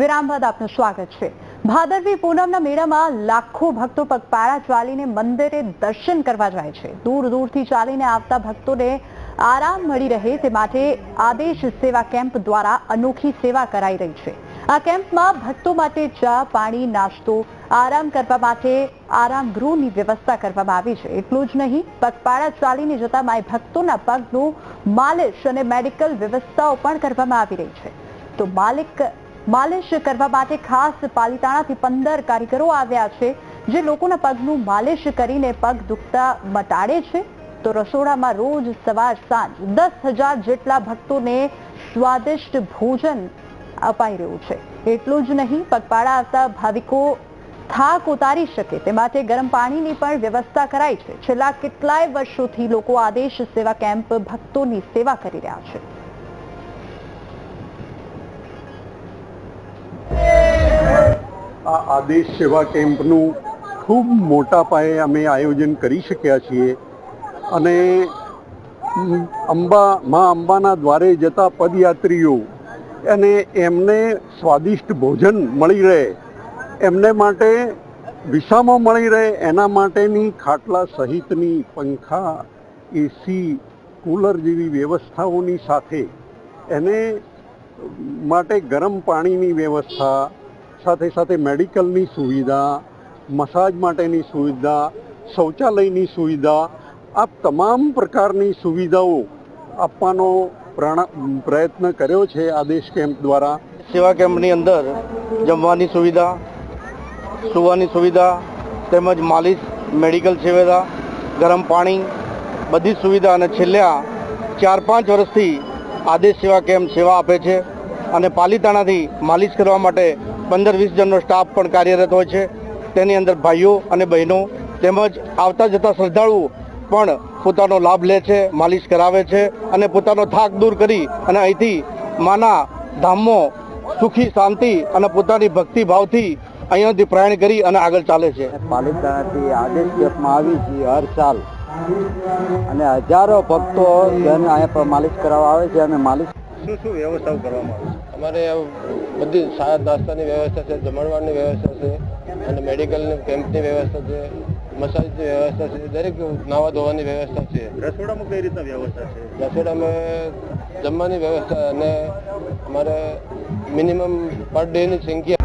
વિરામ બાદ આપનું સ્વાગત છે. ભાદરવી પૂનમના મેળામાં લાખો ભક્તો પગપાળા ચાલીને મંદિરે દર્શન કરવા જાય છે. દૂર દૂરથી ચાલીને આવતા ભક્તોને આરામ મળી રહે તે માટે આદેશ સેવા કેમ્પ દ્વારા અનોખી સેવા કરાઈ રહી છે. આ કેમ્પમાં ભક્તો માટે ચા, પાણી, નાસ્તો, આરામ કરવા માટે આરામ ગૃહની વ્યવસ્થા કરવામાં આવી છે. એટલું જ નહીં, પગપાળા ચાલીને જતા માય ભક્તોના પગનું માલિશ અને મેડિકલ વ્યવસ્થાઓ પણ કરવામાં આવી રહી છે. તો માલિક માલિશ કરવા માટે ખાસ પાલિતાણાથી પંદર કારીગરો આવ્યા છે, જે લોકોના પગનું માલિશ કરીને પગ દુખતા મટાડે છે. તો રસોડામાં રોજ સવાર સાંજ દસ હજાર જેટલા ભક્તોને સ્વાદિષ્ટ ભોજન અપાઈ રહ્યું છે. એટલું જ નહીં, પગપાળા આવતા ભાવિકો થાક ઉતારી શકે તે માટે ગરમ પાણીની પણ વ્યવસ્થા કરાઈ છે. છેલ્લા કેટલાય વર્ષોથી લોકો આદેશ સેવા કેમ્પ ભક્તોની સેવા કરી રહ્યા છે. આ આદેશ સેવા કેમ્પનું ખૂબ મોટા પાયે અમે આયોજન કરી શક્યા છીએ અને અંબા, મા અંબાના દ્વારે જતા પદયાત્રીઓ અને એમને સ્વાદિષ્ટ ભોજન મળી રહે, એમને માટે વિસામાં મળી રહે, એના માટેની ખાટલા સહિતની પંખા એસી કુલર જેવી વ્યવસ્થાઓની સાથે એને માટે ગરમ પાણીની વ્યવસ્થા સાથે સાથે મેડિકલની સુવિધા, મસાજ માટેની સુવિધા, શૌચાલયની સુવિધા, આ તમામ પ્રકારની સુવિધાઓ આપવાનો પ્રયત્ન કર્યો છે આદેશ કેમ્પ દ્વારા. સેવા કેમ્પની અંદર જમવાની સુવિધા, સુવાની સુવિધા, તેમજ માલિશ, મેડિકલ સુવિધા ગરમ પાણી, બધી સુવિધા અને છેલ્લા ચાર પાંચ વર્ષથી આદેશ સેવા કેમ્પ સેવા આપે છે અને પાલિતાણાથી માલિશ કરવા માટે પંદર વીસ જણનો સ્ટાફ પણ કાર્યરત હોય છે. તેની અંદર ભાઈઓ અને બહેનો તેમજ આવતા જતા શ્રદ્ધાળુઓ પણ પોતાનો લાભ લે છે, માલિશ કરાવે છે અને પોતાનો થાક દૂર કરી અને અહીંથી માના ધામમાં સુખી, શાંતિ અને પોતાની ભક્તિ ભાવથી અહીંયાથી પ્રયાણ કરી અને આગળ ચાલે છે. પાલિતાણાથી આદેશ કેમ્પમાં આવી છીએ હર સાલ. અને હજારો ભક્તો જેને અહીંયા માલિશ કરાવવા આવે છે અને માલિશ શું શું વ્યવસ્થાઓ કરવામાં આવે અમારે બધી સારા નાસ્તાની વ્યવસ્થા છે જમણવારની વ્યવસ્થા છે અને મેડિકલ કેમ્પની વ્યવસ્થા છે મસાજની વ્યવસ્થા છે દરેક નાવા ધોવાની વ્યવસ્થા છે. રસોડામાં કઈ રીતના વ્યવસ્થા છે? રસોડામાં જમવાની વ્યવસ્થા અને અમારે મિનિમમ પર ડેની સંખ્યા